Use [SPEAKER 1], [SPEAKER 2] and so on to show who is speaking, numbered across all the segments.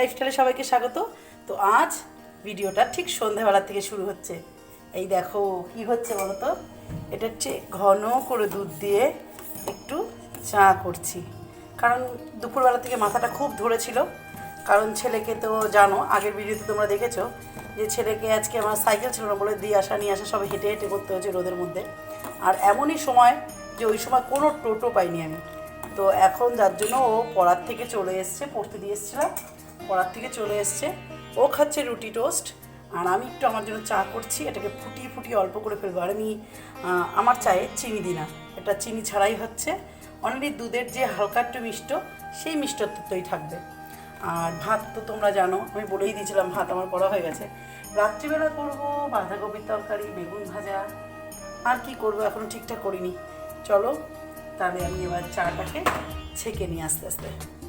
[SPEAKER 1] লাইফস্টাইলে সবাইকে স্বাগত। তো আজ ভিডিওটা ঠিক সন্ধ্যাবেলা থেকে শুরু হচ্ছে। এই দেখো, কি হচ্ছে বলো তো এটা হচ্ছে ঘন করে দুধ দিয়ে একটু চা করছি। কারণ দুপুরবেলা থেকে মাথাটা খুব ধরেছিল। কারণ ছেলেকে তো জানো, আগের ভিডিওতে তোমরা দেখেছ যে ছেলেকে আজকে আমার সাইকেল ছিল না বলে দিয়ে আসা, নিয়ে আসা সব হেঁটে হেঁটে করতে হয়েছে রোদের মধ্যে। আর এমনই সময় যে ওই সময় কোনো টোটো পাইনি আমি। তো এখন যার জন্য ও পড়ার থেকে চলে এসছে, পড়তে দিয়ে এসছিলাম পড়ার থেকে চলে এসছে। ও খাচ্ছে রুটি টোস্ট। আর আমি একটু আমার জন্য চা করছি, এটাকে ফুটিয়ে ফুটিয়ে অল্প করে ফেলব। আর আমি আমার চায়ে চিনি দিই না। এটা চিনি ছাড়াই হচ্ছে। অনলি দুধের যে হালকা একটু মিষ্ট, সেই মিষ্টত্বই থাকবে। আর ভাত তো তোমরা জানো, আমি বলেই দিয়েছিলাম, ভাত আমার করা হয়ে গেছে। রাত্রিবেলা করব বাঁধাকপির তরকারি, বেগুন ভাজা। আর কি করব এখনও ঠিকঠাক করিনি। চলো, তাহলে আমি এবার চাটাকে ছেঁকে নিই আস্তে আস্তে।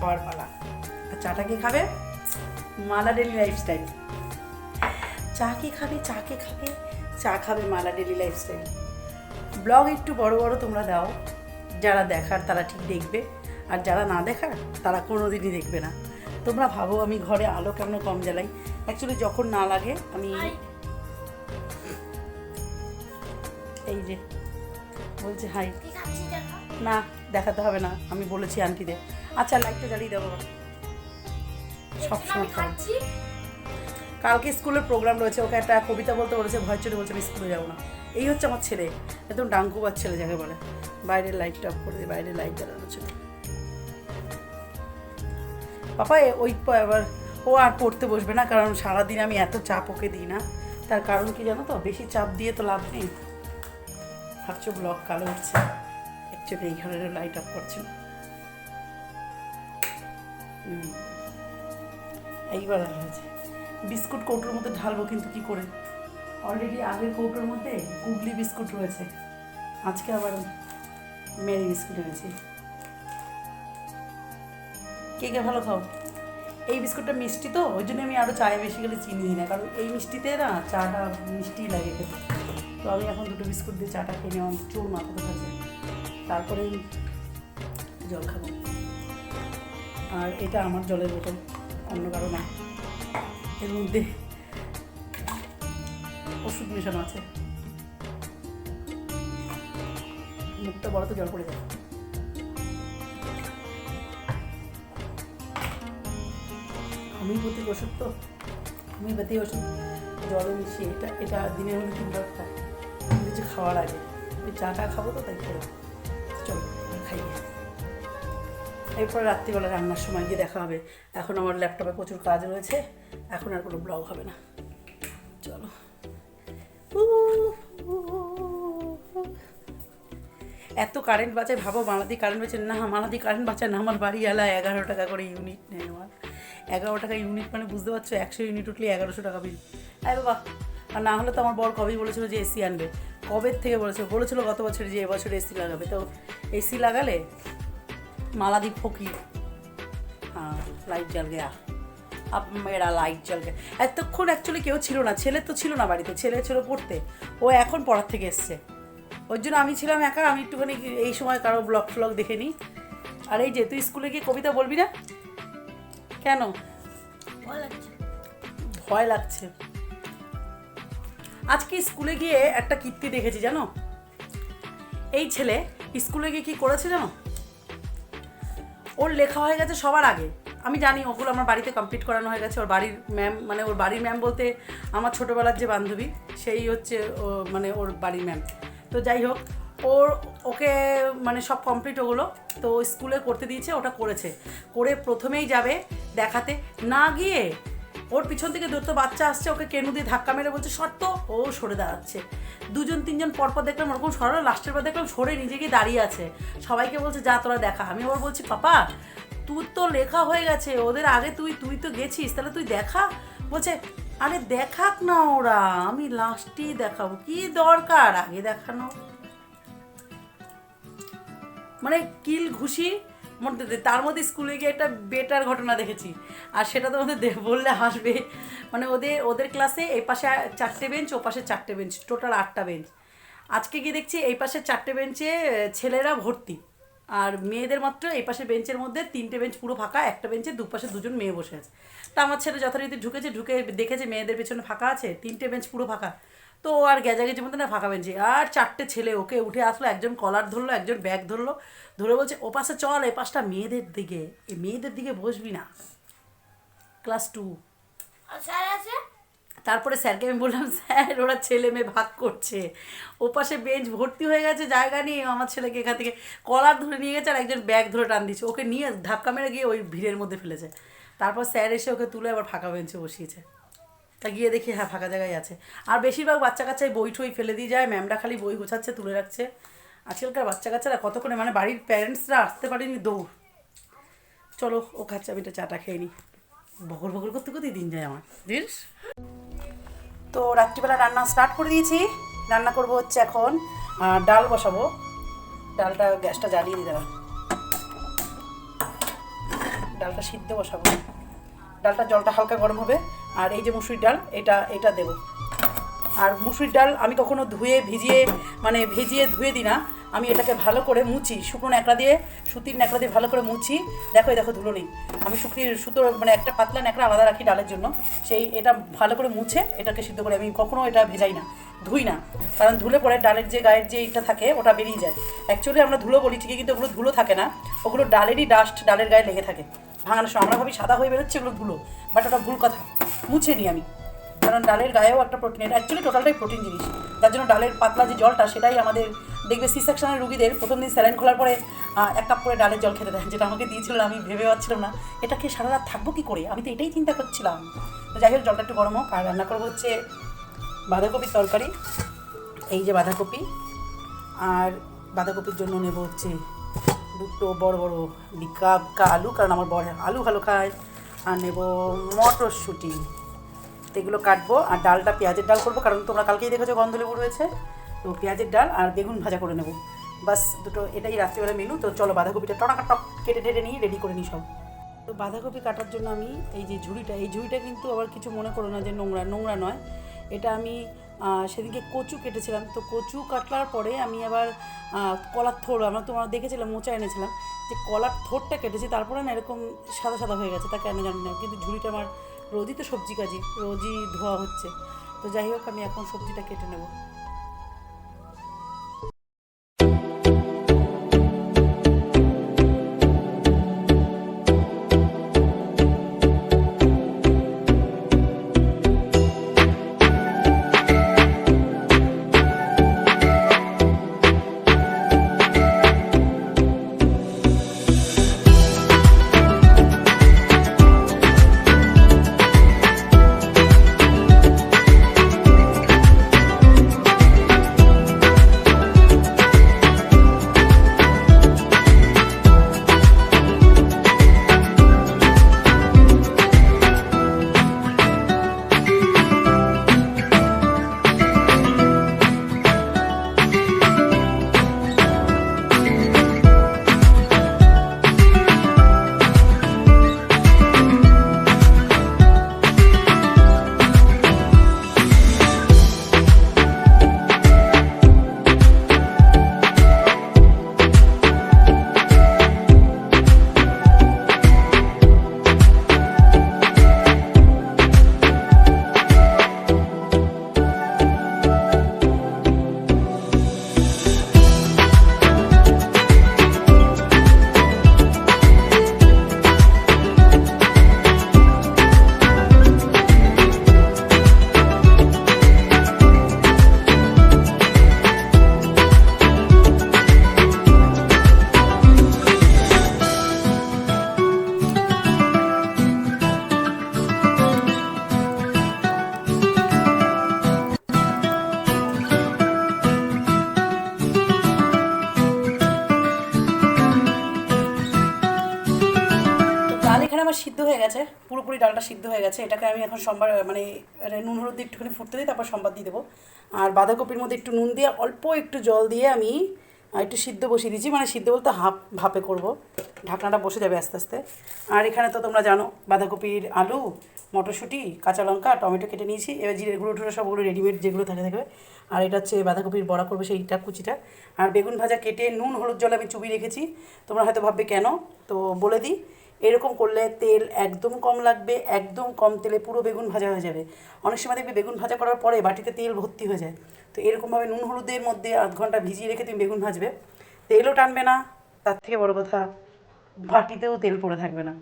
[SPEAKER 1] খাওয়ার পালা আর চাটা কে খাবে? মালা ডেলি লাইফস্টাইল চা কে খাবে? চা কে খাবে? চা খাবে মালা ডেলি লাইফস্টাইল ব্লগ একটু বড় বড় তোমরা দাও। যারা দেখার তারা ঠিক দেখবে। আর যারা না দেখার তারা কোনো দিনই দেখবে না। তোমরা ভাবো আমি ঘরে আলো কেন কম জ্বালাই। অ্যাকচুয়ালি যখন না লাগে আমি এই যে বলছে হাই না দেখাতে হবে না। আমি বলেছি আন্টিদের আচ্ছা লাইটটা জ্বালিয়ে দেবো সবসময় খাব। কালকে স্কুলের প্রোগ্রাম রয়েছে ওকে একটা কবিতা বলতে বলেছে ভয় চলে বলছে আমি স্কুলে যাব না। এই হচ্ছে আমার ছেলে একদম ডাঙ্কুবার ছেলে যাকে বলে। বাইরের লাইটটা অফ করে দিই বাইরের লাইট জ্বালানো ছিল পাপা ওই এবার ও আর পড়তে বসবে না কারণ সারাদিন আমি এত চাপ ওকে দিই না। তার কারণ কি জানো তো? বেশি চাপ দিয়ে তো লাভ নেই। ভাবছ ব্লক কালো উঠছে? অ্যাকচুয়ালি এই ঘরের লাইট অফ করছে না। এইবার আর হয়েছে। বিস্কুট কৌটোর মধ্যে ঢালবো কিন্তু কি করে? অলরেডি আগের কৌটোর মধ্যে গুগলি বিস্কুট রয়েছে। আজকে আবার মেরি বিস্কুট এনেছি। কে কে ভালো খাও? এই বিস্কুটটা মিষ্টি তো, ওই জন্য আমি আরও চায়ে বেশি গেলে চিনি দিই না, কারণ এই মিষ্টিতে না চাটা মিষ্টি লাগে খেতে। তো আমি এখন দুটো বিস্কুট দিয়ে চাটা খেয়ে নিলাম চুল মাথাতে থাকে তারপরে জল খাব। আর এটা আমার জলের বোতল, অন্য কারও না। এর মধ্যে ওষুধ মেশানো আছে। মুখটা বড় তো জল পড়ে যায় হোমিওপ্যাথিক ওষুধ তো হোমিওপ্যাথি ওষুধ জলে মিশিয়ে, এটা এটা দিনের মধ্যে তিনবার খায় কিছু খাওয়ার আগে। ওই চাটা খাব তো, তাই খেলাম। এরপর রাত্রিবেলা রান্নার সময় গিয়ে দেখা হবে। এখন আমার ল্যাপটপে প্রচুর কাজ রয়েছে, এখন আর কোনো ব্লগ হবে না। চলো। এত কারেন্ট বাঁচায়, ভাবো মালাদি কারেন্ট বাঁচায়, না, মালাদি কারেন্ট বাঁচায় না, আমার বাড়ি এলা এগারো টাকা করে ইউনিট নেয় আমার। এগারো টাকা ইউনিট মানে বুঝতে পারছ, একশো ইউনিট উঠলে এগারোশো টাকা বিল আরে বাবা, আর না হলে তো আমার বর কবেই বলেছিল যে এসি আনবে। কবের থেকে বলেছিল? বলেছিল গত বছর যে এবছর এসি লাগাবে। তো এসি লাগালে মালাদি ফকির। हाँ লাইট জ্বল গেয়া। আপ মেরা লাইট জ্বল গেয়া। এতক্ষণ অ্যাকচুয়ালি কেউ ছিল না ছেলে তো ছিল না বাড়িতে ছেলে ছিল পড়তে। ও এখন পড়ার থেকে এসছে। ওর জন্য আমি ছিলাম একা আমি একটুখানি এই সময় কারও ব্লগ ফ্লগ দেখে নিই। আর এই যে তুই স্কুলে গিয়ে কবিতা বলবি না? কেন? ভয় লাগছে। আজকে স্কুলে গিয়ে একটা কীর্তি দেখেছি জানো? এই ছেলে স্কুলে গিয়ে কি করেছে জানো? ওর লেখা হয়ে গেছে সবার আগে। আমি জানি ওগুলো আমার বাড়িতে কমপ্লিট করানো হয়ে গেছে। ওর বাড়ির ম্যাম মানে ওর বাড়ির ম্যাম বলতে আমার ছোটোবেলার যে বান্ধবী, সেই হচ্ছে মানে ওর বাড়ির ম্যাম তো যাই হোক, ওর, ওকে মানে সব কমপ্লিট ওগুলো তো স্কুলে করতে দিয়েছে, ওটা করেছে। করে প্রথমেই যাবে দেখাতে। না গিয়ে ওর পিছন থেকে দুটো বাচ্চা আসছে, ওকে কেনু দিয়ে ধাক্কা মেরে বলছে, শর্ত। ও সরে দাঁড়াচ্ছে। দুজন, তিনজন পরপর দেখলাম ওরকম সরালো, লাস্টের পর দেখলাম সরে নিজে গিয়ে দাঁড়িয়ে আছে। সবাইকে বলছে, যা, তোরা দেখা। আমি ওর বলছি, পাপা তুই তো লেখা হয়ে গেছে, ওদের আগে তুই তুই তো গেছিস, তাহলে তুই দেখা? বলছে, আরে দেখাক না ওরা, আমি লাস্টেই দেখাবো, কি দরকার আগে দেখানো? মানে কিল ঘুষি মধ্যে তার মধ্যে স্কুলে গিয়ে একটা বেটার ঘটনা দেখেছি। আর সেটা তো আমাদের দে- বললে হাসবে। মানে ওদের ওদের ক্লাসে এই পাশে চারটে বেঞ্চ, ও পাশে চারটে বেঞ্চ, টোটাল আটটা বেঞ্চ। আজকে গিয়ে দেখছি এই পাশে চারটে বেঞ্চে ছেলেরা ভর্তি। আর মেয়েদের মাত্র এই পাশে বেঞ্চের মধ্যে তিনটে বেঞ্চ পুরো ফাঁকা, একটা বেঞ্চে দুপাশে দুজন মেয়ে বসে আছে। তা আমার ছেলে যথারীতি ঢুকেছে, ঢুকে দেখেছে মেয়েদের পেছনে ফাঁকা আছে, তিনটে বেঞ্চ পুরো ফাঁকা। তো আর গেজাগেজির মধ্যে না ফাঁকা বেঞ্চে আর চারটে ছেলে ওকে উঠে আসলো একজন কলার ধরলো একজন ব্যাগ ধরলো ধরে বলছে ও পাশে চল এই পাশটা মেয়েদের দিকে এই মেয়েদের দিকে বসবি না। Class two.
[SPEAKER 2] স্যার আছে?
[SPEAKER 1] তারপরে স্যারকে আমি বললাম স্যার ওরা ছেলে মেয়ে ভাগ করছে। ও পাশে বেঞ্চ ভর্তি হয়ে গেছে জায়গা নিয়ে আমার ছেলেকে এখান থেকে কলার ধরে নিয়ে গেছে আর একজন ব্যাগ ধরে টান দিচ্ছে ওকে নিয়ে ধাক্কা মেরে গিয়ে ওই ভিড়ের মধ্যে ফেলেছে। তারপর স্যার এসে ওকে তুলে আবার ফাঁকা বেঞ্চে বসিয়েছে। তা গিয়ে দেখি হ্যাঁ ফাঁকা জায়গায় আছে। আর বেশিরভাগ বাচ্চা কাচ্চাই বই ঠই ফেলে দিয়ে যায়, ম্যামরা খালি বই গোছাচ্ছে, তুলে রাখছে। আজকালকার বাচ্চা কাচ্চারা কতক্ষণে মানে বাড়ির প্যারেন্টসরা আসতে পারেনি দৌড়। চলো, ও খাচ্ছে, আমি একটা চাটা খেয়ে নিই বগর বগর করতে করতেই দিন যায় আমার। বুঝিস তো রাত্রিবেলা রান্না স্টার্ট করে দিয়েছি। রান্না করব হচ্ছে এখন ডাল বসাবো। ডালটা, গ্যাসটা জ্বালিয়ে দিতে ডালটা সিদ্ধ বসাবো। ডালটা জলটা হালকা গরম হবে। আর এই যে মুসুরির ডাল, এটা এটা দেবো। আর মুসুরির ডাল আমি কখনো ধুয়ে, ভিজিয়ে মানে ভিজিয়ে ধুয়ে দিই না। আমি এটাকে ভালো করে মুছি, শুকনো ন্যাকড়া দিয়ে, সুতির ন্যাকড়া দিয়ে ভালো করে মুছি। দেখো দেখো, ধুলো নেই। আমি শুকরির সুতো মানে একটা পাতলা ন্যাকড়া আলাদা রাখি ডালের জন্য। সেই, এটা ভালো করে মুছে, এটাকে সিদ্ধ করে, আমি কখনো এটা ভেজাই না, ধুই না। কারণ ধুলে পরে ডালের যে গায়ের যে ইটা থাকে, ওটা বেরিয়ে যায়। অ্যাকচুয়ালি আমরা ধুলো বলি, ঠিকই, কিন্তু ওগুলো ধুলো থাকে না। ওগুলো ডালেরই ডাস্ট ডালের গায়ে লেগে থাকে। ভাঙানোর সময়। আমরা ভাবি সাদা হয়ে বেরোচ্ছে এগুলো ধুলো বাট ওটা ভুল কথা। মুছে নিই আমি। কারণ ডালের গায়েও একটা প্রোটিন এটা অ্যাকচুয়ালি টোটালটাই প্রোটিন জিনিস। যার জন্য ডালের পাতলা যে জলটা, সেটাই আমাদের, দেখবে সি সেকশনের রুগীদের প্রথম দিন স্যালাইন খোলার পরে এক কাপ করে ডালের জল খেতে দেয়, যেটা আমাকে দিয়েছিল, আমি ভেবে পাচ্ছিলাম না। এটা খেয়ে সারা রাত থাকব কী করে? আমি তো এটাই চিন্তা করছিলাম। যাই হোক, জলটা একটু গরম হোক, আর রান্না করব হচ্ছে বাঁধাকপির তরকারি। এই যে বাঁধাকপি, আর বাঁধাকপির জন্য নেব হচ্ছে দুটো বড় বড় বিকা আলু, কারণ আমার বড় আলু ভালো খায়। আর নেব মটরশুঁটি। এগুলো কাটবো, আর ডালটা পেঁয়াজের ডাল করব, কারণ তোমরা কালকেই দেখেছ গন্ধ গন্ধলেবু রয়েছে। তো পেঁয়াজের ডাল আর বেগুন ভাজা করে নেব। বাস, দুটো এটাই রাত্রিবেলা মেনু। তো চলো বাঁধাকপিটা টনাকা টক কেটে টেটে নিয়ে রেডি করে নিই সব। তো বাঁধাকপি কাটার জন্য আমি এই যে ঝুড়িটা, এই ঝুড়িটা কিন্তু আবার কিছু মনে করো না যে নোংরা নোংরা নয়। এটা আমি সেদিনকে কচু কেটেছিলাম। তো কচু কাটলার পরে আমি আবার কলার থোড়, আমরা তোমার দেখেছিলাম মোচা এনেছিলাম। যে কলার থোড়টা কেটেছি, তারপরে না এরকম সাদা সাদা হয়ে গেছে তা কেন জানি না। কিন্তু ঝুড়িটা আমার রোজই তো সবজি কাজি রোজই ধোয়া হচ্ছে। তো যাই হোক, আমি এখন সবজিটা কেটে নেব। হয়ে গেছে, এটাকে আমি এখন সোমবার মানে নুন, হলুদ দিয়ে একটুখানি ফুটতে দিই, তারপর সোমবার দিয়ে দেবো। আর বাঁধাকপির মধ্যে একটু নুন দিয়ে অল্প একটু জল দিয়ে আমি একটু সিদ্ধ বসিয়ে দিয়েছি মানে সিদ্ধ বলতে হাফ, ভাপে করব। ঢাকনাটা বসে যাবে আস্তে আস্তে। আর এখানে তো তোমরা জানো, বাঁধাকপির আলু, মটরশুঁটি, কাঁচা লঙ্কা, টমেটো কেটে নিয়েছি, এবার জিরে গুঁড়ো টুড়ো সবগুলো রেডিমেড যেগুলো থাকে থাকবে। আর এটা হচ্ছে বাঁধাকপির বড়া করবে, সেইটা, কুচিটা। আর বেগুন ভাজা কেটে নুন, হলুদ, জলে আমি চুবি রেখেছি, তোমরা হয়তো ভাববে কেন? তো বলে দিই এরকম করলে তেল একদম কম লাগবে, একদম কম তেলে পুরো বেগুন ভাজা হয়ে যাবে। অনেক সময় দেখবে বেগুন ভাজা করার পরে বাটিতে তেল ভর্তি হয়ে যায়। তো এরকমভাবে নুন হলুদের মধ্যে আধ ঘণ্টা ভিজিয়ে রেখে তুমি বেগুন ভাজবে। তেলও টানবে না, তার থেকে বড় কথা বাটিতেও তেল পড়ে থাকবে না।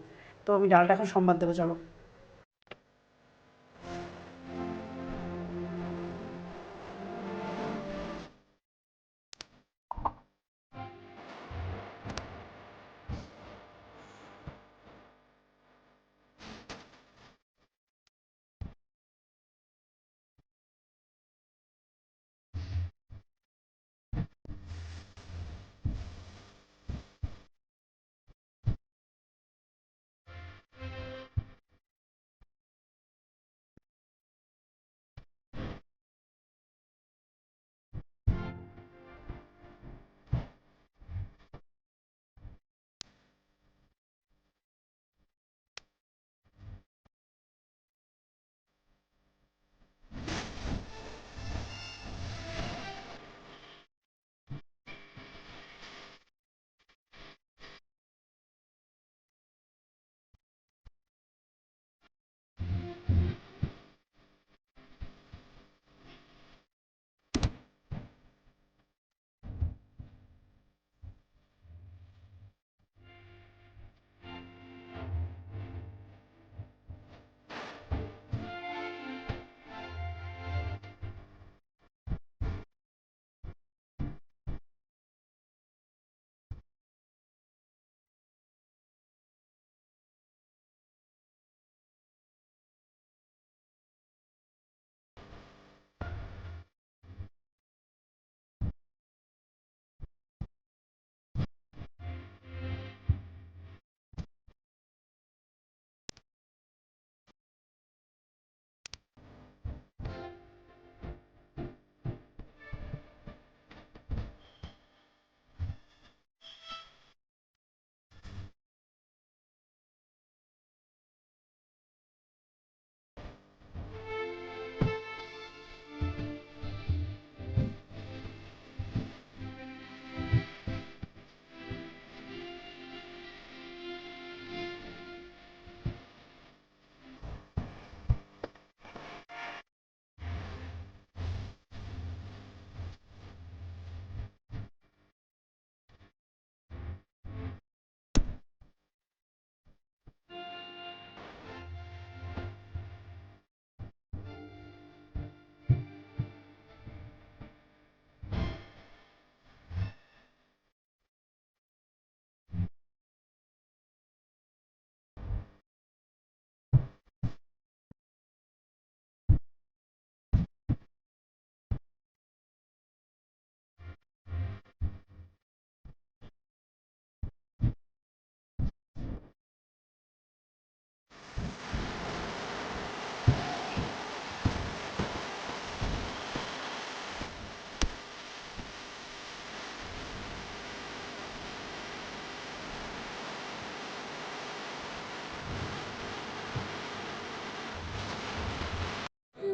[SPEAKER 1] তো আমি ডালটা এখন সম্বাদ দেবো, চলো।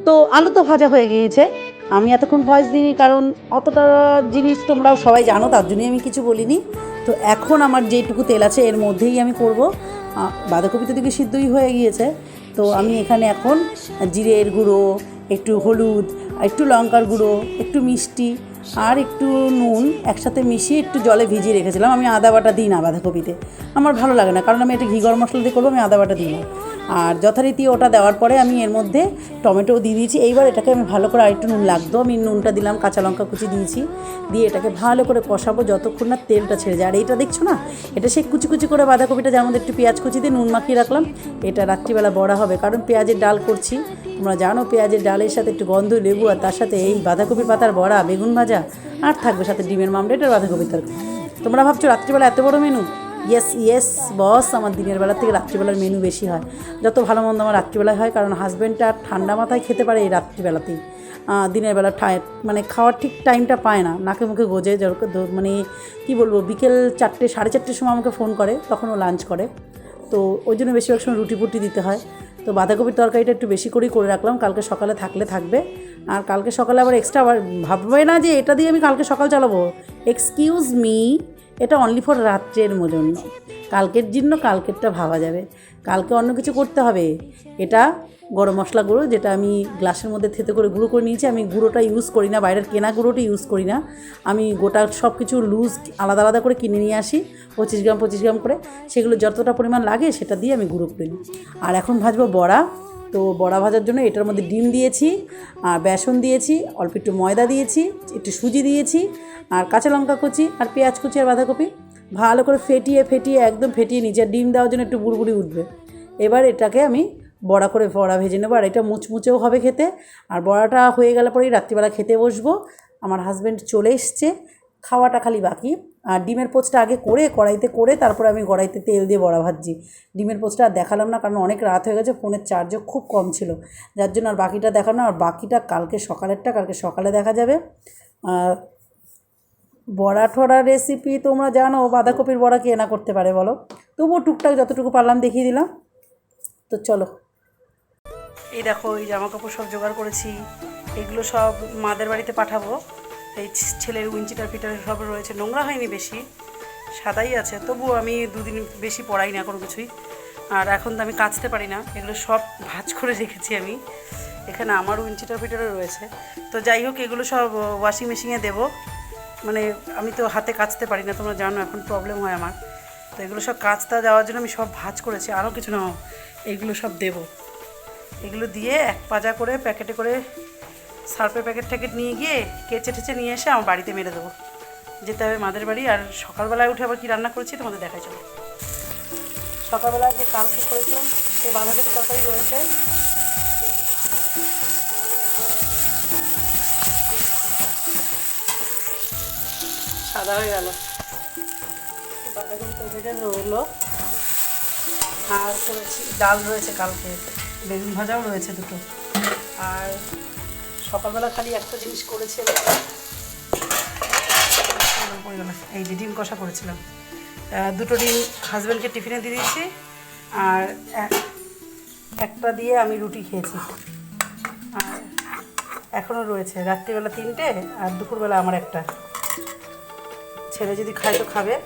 [SPEAKER 1] তো আলু তো ভাজা হয়ে গিয়েছে। আমি এতক্ষণ ভয়েস দিইনি, কারণ অতটা জিনিস তোমরাও সবাই জানো, তার জন্যই আমি কিছু বলিনি। তো এখন আমার যেটুকু তেল আছে, এর মধ্যেই আমি করব। বাঁধাকপি তো দিকে সিদ্ধই হয়ে গিয়েছে। তো আমি এখানে এখন জিরের গুঁড়ো, একটু হলুদ, একটু লঙ্কার গুঁড়ো, একটু মিষ্টি আর একটু নুন একসাথে মিশিয়ে একটু জলে ভিজিয়ে রেখেছিলাম। আমি আদা বাটা দিই না বাঁধাকপিতে। আমার ভালো লাগে না, কারণ আমি এটা ঘি গরম মশলা দিয়ে করব, আমি আদা বাটা দিই না। আর যথারীতি ওটা দেওয়ার পরে আমি এর মধ্যে টমেটো দিয়ে দিয়েছি। এইবার এটাকে আমি ভালো করে আরেকটু নুন লাগতো। আমি নুনটা দিলাম, কাঁচা লঙ্কা কুচি দিয়েছি। দিয়ে এটাকে ভালো করে কষাবো যতক্ষণ না তেলটা ছেড়ে যায়। আর এইটা দেখছ না? এটা সেই কুচি কুচি করে বাঁধাকপিটা মধ্যে একটু পেঁয়াজ কুচি দিয়ে নুন মাখিয়ে রাখলাম। এটা রাত্রিবেলা বড়া হবে। কারণ পেঁয়াজের ডাল করছি। তোমরা জানো পেঁয়াজের ডালের সাথে একটু গন্ধ, লেবু আর তার সাথে এই বাঁধাকপির পাতার বড়া, বেগুন ভাজা আর থাকবে সাথে ডিমের মামলেট আর বাঁধাকপির তরকারি। তোমরা ভাবছ রাত্রিবেলা এত বড় মেনু ইয়েস ইয়েস বস আমার দিনের বেলা থেকে রাত্রিবেলার মেনু বেশি হয়। যত ভালো মন্দ আমার রাত্রিবেলায় হয়, কারণ হাজব্যান্ডটা ঠান্ডা মাথায় খেতে পারে এই রাত্রিবেলাতেই। দিনের বেলা মানে খাওয়ার ঠিক টাইমটা পায় না, নাকে মুখে গোজে মানে কি বলব, বিকেল চারটে, সাড়ে চারটের সময় আমাকে ফোন করে, তখন ও লাঞ্চ করে। তো ওই জন্য বেশিরভাগ সময় রুটি ফুটি দিতে হয়। তো বাঁধাকপির তরকারিটা একটু বেশি করেই করে রাখলাম, কালকে সকালে থাকলে থাকবে। আর কালকে সকালে আবার এক্সট্রা আবার ভাববে না যে এটা দিয়ে আমি কালকে সকাল চালাবো। এক্সকিউজ মি এটা অনলি ফর রাত্রের জন্য কালকের জন্য কালকেরটা ভাবা যাবে। কালকে অন্য কিছু করতে হবে। এটা গরম মশলা গুঁড়ো, যেটা আমি গ্লাসের মধ্যে থেতে করে গুঁড়ো করে নিয়েছি। আমি গুঁড়োটা ইউজ করি না, বাইরের কেনা গুঁড়োটা ইউজ করি না। আমি গোটা সব কিছু লুজ আলাদা আলাদা করে কিনে নিয়ে আসি, পঁচিশ গ্রাম পঁচিশ গ্রাম করে। সেগুলো যতটা পরিমাণ লাগে সেটা দিয়ে আমি গুঁড়ো করে নিই। আর এখন ভাজবো বড়া। তো বড়া ভাজার জন্য এটার মধ্যে ডিম দিয়েছি, আর বেসন দিয়েছি, অল্প একটু ময়দা দিয়েছি, একটু সুজি দিয়েছি, আর কাঁচা লঙ্কা কুচি, আর পেঁয়াজ কুচি আর বাঁধাকপি। ভালো করে ফেটিয়ে ফেটিয়ে, একদম ফেটিয়ে নিচে, আর ডিম দেওয়ার জন্য একটু বুড়বুড়ি উঠবে। এবার এটাকে আমি বড়া করে বড়া ভেজে নেব, আর এটা মুচমুচেও হবে খেতে। আর বড়াটা হয়ে গেলে পরেই রাত্রিবেলা খেতে বসবো। আমার হাজব্যান্ড চলে এসছে, খাওয়াটা খালি বাকি। আর ডিমের পোচটা আগে করে, কড়াইতে করে তারপরে আমি কড়াইতে তেল দিয়ে বড়া ভাজছি। ডিমের পোচটা আর দেখালাম না, কারণ অনেক রাত হয়ে গেছে, ফোনের চার্জও খুব কম ছিল। যার জন্য আর বাকিটা দেখানো, আর বাকিটা কালকে সকালেরটা, কালকে সকালে দেখা যাবে। বড়া ঠড়া রেসিপি তোমরা জানো, বাঁধাকপির বড়া কে না করতে পারে বলো? তবুও টুকটাক যতটুকু পারলাম দেখিয়ে দিলাম। তো চলো। এই দেখো, এই জামা কাপড় সব জোগাড় করেছি। এগুলো সব মাদের বাড়িতে পাঠাবো। এই ছেলের উইঞ্চিটার পিটার সব রয়েছে। নোংরা হয়নি বেশি, সাদাই আছে। তবুও আমি দুদিন বেশি পড়াই না কোনো কিছুই। আর এখন তো আমি কাচতে পারি না। এগুলো সব ভাজ করে রেখেছি আমি। এখানে আমার উইঞ্চিটার পিটারও রয়েছে। তো যাই হোক, এগুলো সব ওয়াশিং মেশিনে দেবো। মানে আমি তো হাতে কাচতে পারি না, তোমরা জানো, এখন প্রবলেম হয় আমার। তো এগুলো সব কাচতে যাওয়ার জন্য আমি সব ভাজ করেছি। আরও কিছু না, এগুলো সব দেবো। এগুলো দিয়ে এক পাজা করে প্যাকেটে করে সার্ফের প্যাকেট ট্যাকেট নিয়ে গিয়ে কেচে টেচে নিয়ে এসে আমার বাড়িতে মেরে দেবো। যেতে হবে মাদের বাড়ি আর সকালবেলায় উঠে আবার কী রান্না করেছি তোমাদের দেখাই চলো। সকালবেলায় যে কালকে করেছিলাম, সেই বাঁধাকপি তরকারি রয়েছে। সাদা হয়ে গেল। বাঁধাকপি তরকারিটা রইল আর করেছি, ডাল রয়েছে কালকে। বেগুন ভাজাও রয়েছে দুটো। আর সকালবেলা খালি একটা জিনিস করেছিলাম এই যে ডিম কষা করেছিলাম। দুটো ডিম হাজব্যান্ডকে টিফিনে দিয়ে দিয়েছি আর এক- একটা দিয়ে আমি রুটি খেয়েছি। আর এখনও রয়েছে। রাত্রিবেলা তিনটে আর দুপুরবেলা আমার একটা। ছেলে যদি খায় তো খাবে।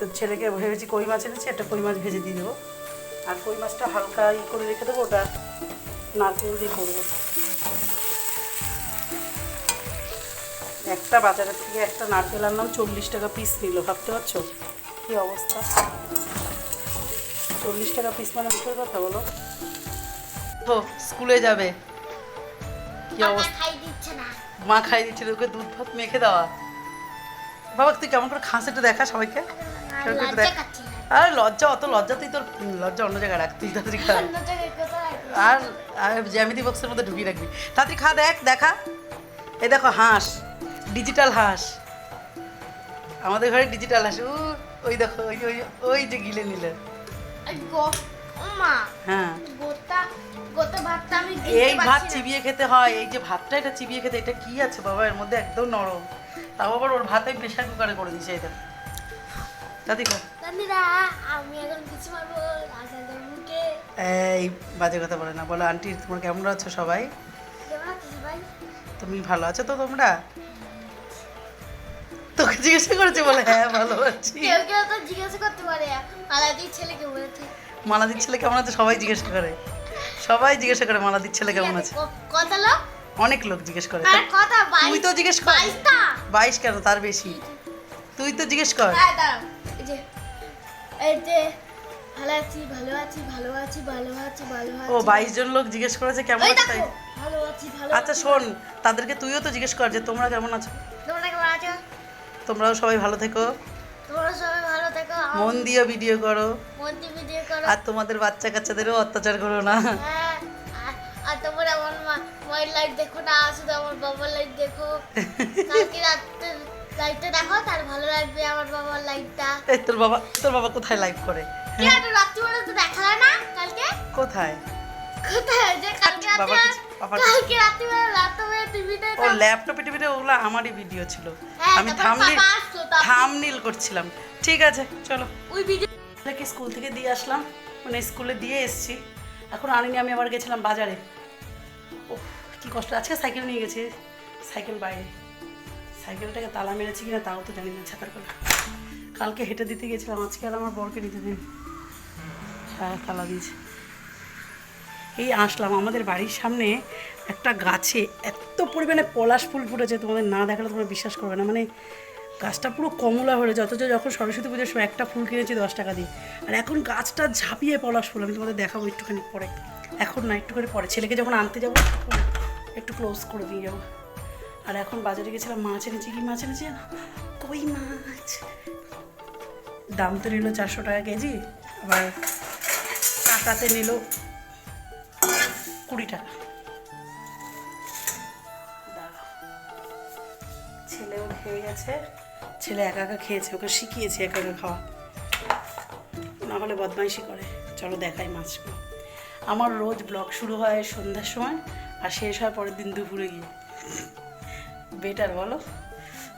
[SPEAKER 1] তো ছেলেকে ভেবেছি কই মাছ এনেছি, একটা কই মাছ ভেজে দিয়ে দেবো। আর কই মাছটা হালকা ই করে রেখে দেবো, ওটা নারকেল দিয়ে করব। একটা বাজারের থেকে একটা নারকেল আনলাম চল্লিশ টাকা পিস নিল ভাবতে পারছ? কী অবস্থা? চল্লিশ টাকা পিস মানে মুখের কথা বলো। তো স্কুলে যাবে। কি অবস্থা?
[SPEAKER 2] খাই দিচ্ছে না।
[SPEAKER 1] মা খাই দিচ্ছে ওকে দুধ ভাত মেখে দেওয়া। বাবা তুই কেমন করে খাস একটু দেখা সবাইকে?
[SPEAKER 2] আর
[SPEAKER 1] একটু
[SPEAKER 2] লজ্জা
[SPEAKER 1] দেখ
[SPEAKER 2] কাটছে না।
[SPEAKER 1] আরে লজ্জা অত লজ্জা তুই তোর লজ্জা অন্য জায়গায় রাখ তুই তাড়াতাড়ি খা।
[SPEAKER 2] অন্য জায়গায় কোথায়
[SPEAKER 1] আর আর জ্যামিতি বক্সের মধ্যে ঢুকিয়ে রাখবি। তাড়াতাড়ি খা দেখ দেখা। এই দেখো হাঁস। ডিজিটাল হাঁস। আমাদের ঘরে ডিজিটাল হাঁস। উ, ওই দেখো ওই ওই ওই যে গিলে নিলে।
[SPEAKER 2] ও
[SPEAKER 1] হ্যাঁ। এই ভাত চিবিয়ে খেতে হয় এই যে ভাতটা এটা চিবিয়ে খেতে এটা কি আছে বাবা? এর মধ্যে একদম নরম। তাও আবার ওর ভাতে প্রেশার কুকারে করে দিছে এটা দাদি
[SPEAKER 2] আমি এখন কিছু মারবো
[SPEAKER 1] এই বাজে কথা বলে না। বলো আন্টি তোমরা কেমন আছো সবাই? তুমি ভালো আছো তো তোমরা? তোকে জিজ্ঞাসা করেছে বলে হ্যাঁ ভালো আছি।
[SPEAKER 2] কেউ কেউ তো জিজ্ঞাসা করতে পারে আলাদির ছেলে কেমন আছে
[SPEAKER 1] মালাদির ছেলে কেমন আছে? সবাই জিজ্ঞাসা করে। সবাই জিজ্ঞাসা করে মালাদির ছেলে কেমন আছে?
[SPEAKER 2] কত লোক?
[SPEAKER 1] অনেক লোক জিজ্ঞেস করে। তুই তো জিজ্ঞেস কর। বাইশ কেন? তার বেশি। তুই তো জিজ্ঞেস কর।
[SPEAKER 2] ভালো আছি ভালো আছি ভালো আছি ভালো আছি ভালো আছি।
[SPEAKER 1] ও বাইশ জন লোক জিজ্ঞেস করেছে কেমন আছে তাই? আচ্ছা। শোন তাদেরকে তুইও তো জিজ্ঞেস কর যে তোমরা কেমন আছো?
[SPEAKER 2] তোমরা কেমন আছো?
[SPEAKER 1] তোমরাও সবাই ভালো থেকো।
[SPEAKER 2] তোমরা সবাই ভালো থেকো
[SPEAKER 1] মন দিয়ে ভিডিও করো।
[SPEAKER 2] মন দিয়ে ভিডিও করো।
[SPEAKER 1] আর তোমাদের বাচ্চা কাচ্চাদেরও অত্যাচার করো না।
[SPEAKER 2] হ্যাঁ আর- তোমরা আমার মায়ের লাইট দেখো না শুধু আমার বাবার লাইট দেখো। কালকে রাত্রে লাইটটা দেখো তার ভালো লাগবে আমার বাবার লাইটটা
[SPEAKER 1] তোর বাবা তোর বাবা কোথায় লাইভ করে?
[SPEAKER 2] রাত্রিবেলা তো দেখালে না কালকে?
[SPEAKER 1] কোথায়?
[SPEAKER 2] কোথায়? যে কালকে
[SPEAKER 1] বাবা
[SPEAKER 2] রাত্রে
[SPEAKER 1] কিছু- বাবা
[SPEAKER 2] কালকে রাত্রিবেলা রাত্রিবেলা টিভিতে
[SPEAKER 1] ও ল্যাপটপে টিভিতে ওগুলো আমারই ভিডিও ছিল।
[SPEAKER 2] হ্যাঁ,
[SPEAKER 1] আমি
[SPEAKER 2] তারপর
[SPEAKER 1] থামনিল
[SPEAKER 2] বাবা আসলো, তারপর-
[SPEAKER 1] থামনিল করছিলাম। ঠিক আছে চলো।
[SPEAKER 2] ওই ভিডিও
[SPEAKER 1] ছেলেকে স্কুল থেকে দিয়ে আসলাম। মানে স্কুলে দিয়ে এসেছি। এখন আনিনি আমি আবার গেছিলাম বাজারে। ও কি কষ্ট। আজকে সাইকেল নিয়ে গেছি। সাইকেল বাইরে। সাইকেলটাকে তালা মেরেছি কিনা তাও তো জানি না ছাতার করে কালকে হেঁটে দিতে গেছিলাম। আজকে আর আমার বরকে নিতে দিন হ্যাঁ তালা দিয়েছে। এই আসলাম। আমাদের বাড়ির সামনে একটা গাছে এত পরিমাণে পলাশ ফুল ফুটেছে, তোমাদের না দেখালে তোমরা বিশ্বাস করবে না। মানে গাছটা পুরো কমলা হয়ে অথচ যখন সরস্বতী পুজোর সময় একটা ফুল কিনেছি দশ টাকা দিয়ে। আর এখন গাছটা ঝাঁপিয়ে পলাশ ফুল, আমি তোমাদের দেখাবো একটুখানি পরে। এখন না, একটুখানি পরে। ছেলেকে যখন আনতে যাব, একটু ক্লোজ করে দিয়ে যাব। আর এখন বাজারে গেছিলাম, মাছ এনেছি। কি মাছ এনেছি কই মাছ? দাম তো নিল চারশো টাকা কেজি, আবার কাটাতে নিল কুড়ি টাকা। ছেলেও খেয়ে গেছে। ছেলে একা একা খেয়েছে ওকে শিখিয়েছি একা একা খাওয়া। না হলে বদমাইশি করে। চলো দেখাই মাছগুলো। আমার রোজ ব্লগ শুরু হয় সন্ধ্যার সময় আর শেষ হয় পরের দিন দুপুরে গিয়ে। বেটার বলো।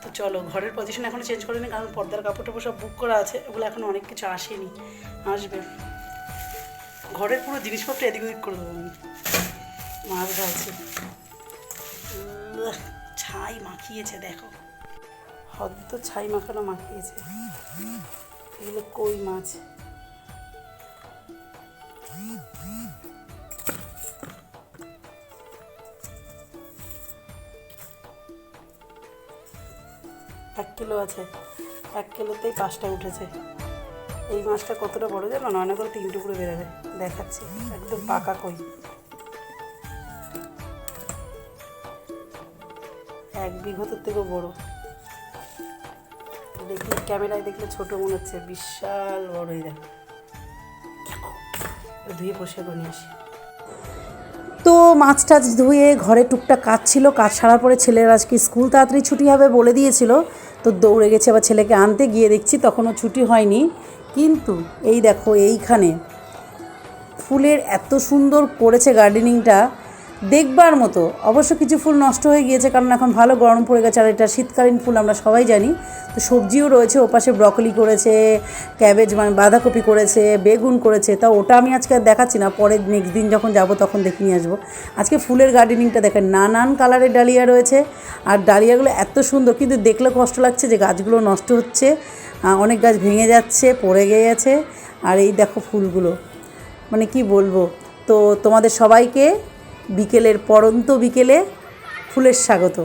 [SPEAKER 1] তো চলো ঘরের পজিশন এখনও চেঞ্জ করে করিনি কারণ পর্দার কাপড় টাপড় সব বুক করা আছে। ওগুলো এখন অনেক কিছু আসেনি। আসবে। ঘরের পুরো জিনিসপত্র এদিক ওদিক করে দেবো আমি। মাছ ঢালছি ছাই মাখিয়েছে, দেখো। হদ্দ ছাই মাখানো মাখিয়েছে। এগুলো কই মাছ? এক কিলো আছে। এক কিলোতেই পাঁচটা উঠেছে। এই মাছটা কতটা বড় জানো? না করে তিন টুকরো বেরোবে। দেখাচ্ছি। একদম পাকা কই। এক বিঘতের থেকেও বড়। দেখি, ক্যামেরায় দেখলে ছোট মনে হচ্ছে, বিশাল বড় এই দেখ। ধুয়ে বসে নিয়ে আসি। তো মাছ টাছ ধুয়ে ঘরে টুকটাক কাজ ছিল, কাজ ছাড়ার পরে ছেলের আজকে স্কুল তাড়াতাড়ি ছুটি হবে বলে দিয়েছিল। তো দৌড়ে গেছে আবার ছেলেকে আনতে, গিয়ে দেখছি তখনও ছুটি হয়নি। কিন্তু এই দেখো, এইখানে ফুলের এত সুন্দর করেছে গার্ডেনিংটা দেখবার মতো। অবশ্য কিছু ফুল নষ্ট হয়ে গিয়েছে, কারণ এখন ভালো গরম পড়ে গেছে, আর এটা শীতকালীন ফুল আমরা সবাই জানি। তো সবজিও রয়েছে, ওপাশে ব্রকলি করেছে ক্যাবেজ মানে বাঁধাকপি করেছে, বেগুন করেছে, তা ওটা আমি আজকে দেখাচ্ছি না, পরে নেক্সট দিন যখন যাব তখন দেখে নিয়ে আসব। আজকে ফুলের গার্ডেনিংটা দেখেন, নানান কালারের ডালিয়া রয়েছে, আর ডালিয়াগুলো এত সুন্দর, কিন্তু দেখলে কষ্ট লাগছে যে গাছগুলো নষ্ট হচ্ছে অনেক গাছ ভেঙে যাচ্ছে, পড়ে গিয়েছে, আর এই দেখো ফুলগুলো। মানে কি বলব? তো তোমাদের সবাইকে বিকেলের পরন্ত বিকেলে ফুলের স্বাগত।